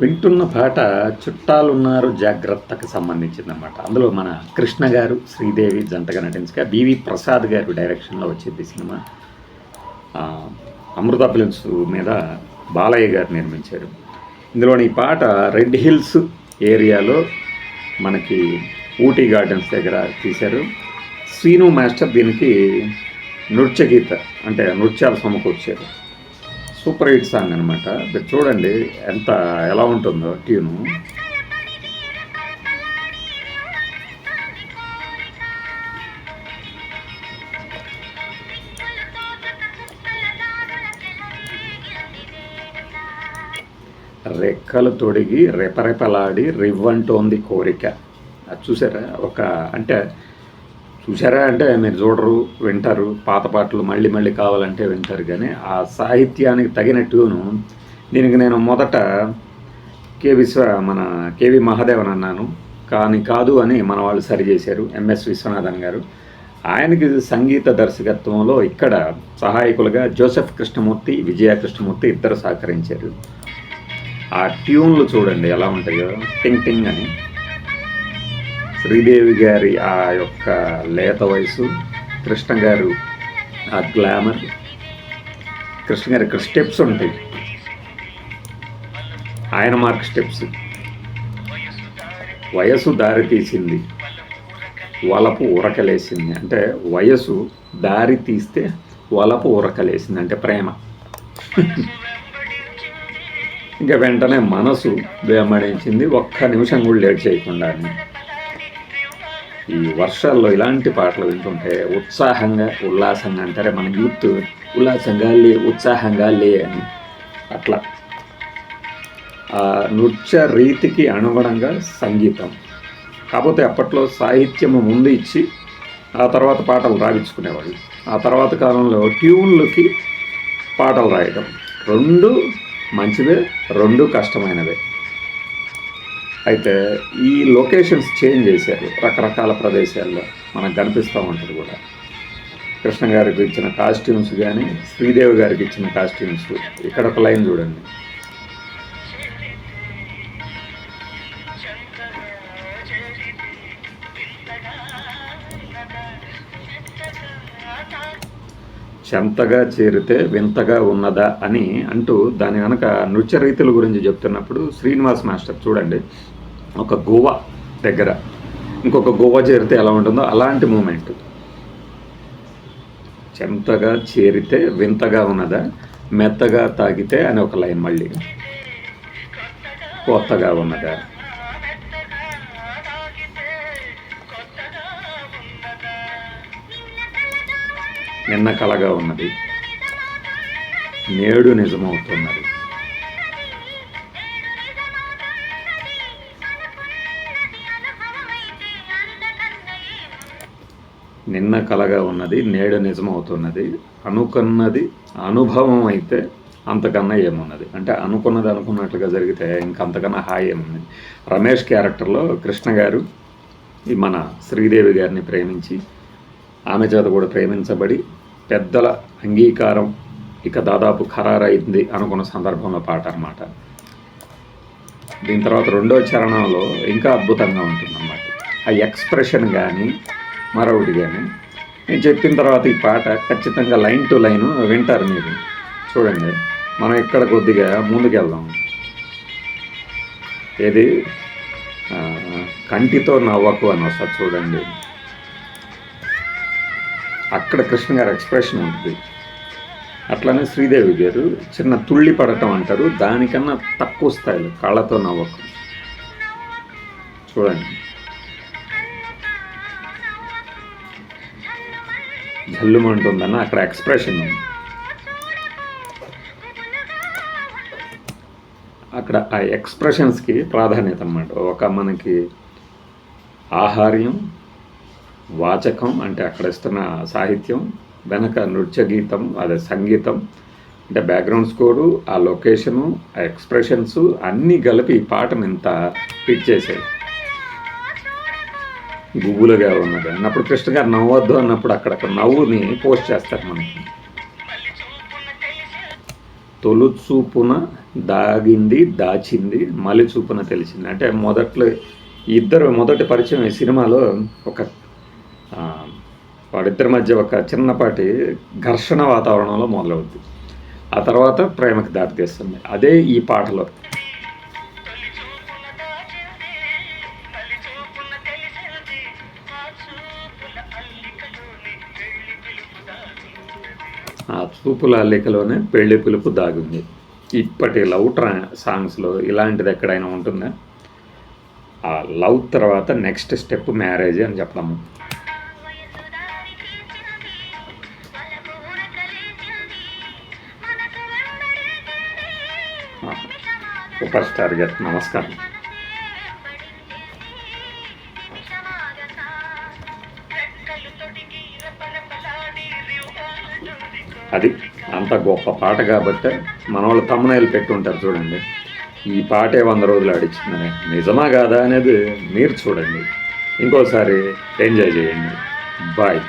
వింటున్న పాట చుట్టాలున్నారు జాగ్రత్తకు సంబంధించిందన్నమాట. అందులో మన కృష్ణ గారు శ్రీదేవి జంటగా నటించగా బివి ప్రసాద్ గారు డైరెక్షన్లో వచ్చింది సినిమా. అమృత ఫిలిమ్స్ మీద బాలయ్య గారు నిర్మించారు. ఇందులోని ఈ పాట రెడ్ హిల్స్ ఏరియాలో మనకి ఊటీ గార్డెన్స్ దగ్గర తీశారు. శ్రీను మాస్టర్ దీనికి నృత్య గీత అంటే నృత్యాలు సమకూర్చారు సూపర్ హిట్ సాంగ్ అనమాట మీరు చూడండి ఎంత ఎలా ఉంటుందో ట్యూను. రెక్కలు తొడిగి రెపరెపలాడి రివ్వంటోంది కోరిక. అది చూసారా? ఒక అంటే చూసారా? అంటే మీరు చూడరు వింటారు పాత పాటలు మళ్ళీ మళ్ళీ కావాలంటే వింటారు. కానీ ఆ సాహిత్యానికి తగిన ట్యూను దీనికి నేను మొదట కే విశ్వ మన కేవి మహాదేవన్ అన్నాను. కానీ కాదు అని మన వాళ్ళు సరి చేశారు ఎంఎస్ విశ్వనాథన్ గారు. ఆయనకి సంగీత దర్శకత్వంలో ఇక్కడ సహాయకులుగా జోసెఫ్ కృష్ణమూర్తి విజయ కృష్ణమూర్తి ఇద్దరు సహకరించారు. ఆ ట్యూన్లు చూడండి ఎలా ఉంటాయో. టింగ్ టింగ్ అని. శ్రీదేవి గారి ఆ యొక్క లేత వయసు కృష్ణ గారు ఆ గ్లామర్ కృష్ణ గారి ఇక్కడ స్టెప్స్ ఉంటాయి. ఆయన మార్క్ స్టెప్స్. వయసు దారి తీసింది. వలపు ఉరకలేసింది. అంటే వయసు దారి తీస్తే వలపు ఉరకలేసింది. అంటే ప్రేమ. ఇంకా వెంటనే మనసు వేమడించింది ఒక్క నిమిషం కూడా లేట్ చేయకుండా ఈ వర్షాల్లో ఇలాంటి పాటలు వింటుంటే ఉత్సాహంగా ఉల్లాసంగా అంటారే మన యూత్. ఉల్లాసంగా లే ఉత్సాహంగా లే అని. అట్లా. ఆ నృత్య రీతికి అనుగుణంగా సంగీతం. కాకపోతే అప్పట్లో సాహిత్యము ముందు ఇచ్చి ఆ తర్వాత పాటలు రాయించుకునేవాళ్ళు. ఆ తర్వాత కాలంలో ట్యూన్లకి పాటలు రాయటం. రెండు మంచివే రెండు కష్టమైనవే. అయితే ఈ లొకేషన్స్ చేంజ్ చేశారు రకరకాల ప్రదేశాల్లో. మనకు కనిపిస్తూ ఉంటుంది కూడా. కృష్ణ గారికి ఇచ్చిన కాస్ట్యూమ్స్ కానీ శ్రీదేవి గారికి ఇచ్చిన కాస్ట్యూమ్స్ ఇక్కడ ఒక లైన్ చూడండి. చెంతగా చేరితే వింతగా ఉన్నదా అని అంటూ దాని వెనక నృత్య రీతుల గురించి చెప్తున్నప్పుడు శ్రీనివాస్ మాస్టర్ చూడండి. ఒక గోవా దగ్గర ఇంకొక గోవా చేరితే ఎలా ఉంటుందో అలాంటి మూమెంట్. చెంతగా చేరితే వింతగా ఉన్నదా మెత్తగా తాగితే అని ఒక లైన్ మళ్ళీ. కొత్తగా ఉన్నదా. నిన్న కలగా ఉన్నది. నేడు నిజమవుతున్నది. నిన్న కలగా ఉన్నది నేడు నిజమవుతున్నది అనుకున్నది అనుభవం అయితే అంతకన్నా ఏమున్నది? అంటే అనుకున్నది అనుకున్నట్లుగా జరిగితే ఇంకంతకన్నా హాయి ఏమున్నది? రమేష్ క్యారెక్టర్లో కృష్ణ గారు ఈ మన శ్రీదేవి గారిని ప్రేమించి ఆమె చేత కూడా ప్రేమించబడి పెద్దల అంగీకారం ఇక దాదాపు ఖరారైంది అనుకున్న సందర్భంలో పాట అనమాట దీని తర్వాత రెండో చరణంలో ఇంకా అద్భుతంగా ఉంటుందన్నమాట. ఆ ఎక్స్ప్రెషన్ కానీ మరొకటి కానీ. నేను చెప్పిన తర్వాత ఈ పాట ఖచ్చితంగా లైన్ టు లైన్ వింటారు మీరు. చూడండి. మనం ఇక్కడ కొద్దిగా ముందుకెళ్దాం. ఏది? కంటితో నవ్వకు అని వస్తారు చూడండి. అక్కడ కృష్ణ గారి ఎక్స్ప్రెషన్ ఉంటుంది. అట్లానే శ్రీదేవి గారు చిన్న తుళ్ళి పడటం అంటారు. దానికన్నా తక్కువ స్థాయిలో కాళ్ళతో నవ్వకు. చూడండి. జల్లుమంటుందన్న అక్కడ ఎక్స్ప్రెషన్ ఉంది. అక్కడ ఆ ఎక్స్ప్రెషన్స్కి ప్రాధాన్యత అన్నమాట. ఒక మనకి ఆహార్యం వాచకం అంటే అక్కడ ఇస్తున్న సాహిత్యం వెనక నృత్య గీతం అదే సంగీతం అంటే బ్యాక్గ్రౌండ్ స్కోరు ఆ లొకేషను ఆ ఎక్స్ప్రెషన్స్ అన్నీ కలిపి ఈ పాటను ఇంత ఫిట్ చేశాయి గుబులుగా ఉన్నది అన్నప్పుడు కృష్ణ గారు నవ్వద్దు అన్నప్పుడు అక్కడక్కడ నవ్వుని పోస్ట్ చేస్తారు మనకి. తొలుచూపున దాగింది దాచింది మలి చూపున తెలిసింది. అంటే మొదట్లో ఇద్దరు మొదటి పరిచయం ఈ సినిమాలో ఒక వాడిద్దరి మధ్య ఒక చిన్నపాటి ఘర్షణ వాతావరణంలో మొదలవుద్ది. ఆ తర్వాత ప్రేమకు దారితీస్తుంది అదే ఈ పాటలో. ఆ చూపుల అల్లికలోనే పెళ్ళి పిలుపు దాగుంది. ఇప్పటి లవ్ ట్రా సాంగ్స్లో ఇలాంటిది ఎక్కడైనా ఉంటుందా? ఆ లవ్ తర్వాత నెక్స్ట్ స్టెప్ మ్యారేజ్ అని చెప్పడము సూపర్ స్టార్ గారు నమస్కారం. అది అంత గొప్ప పాట కాబట్టి మన వాళ్ళు తమ్మనాయలు పెట్టుంటారు చూడండి. ఈ పాటే వంద రోజులు ఆడిచ్చిందని. నిజమా కాదా అనేది మీరు చూడండి. ఇంకోసారి ఎంజాయ్ చేయండి. బాయ్.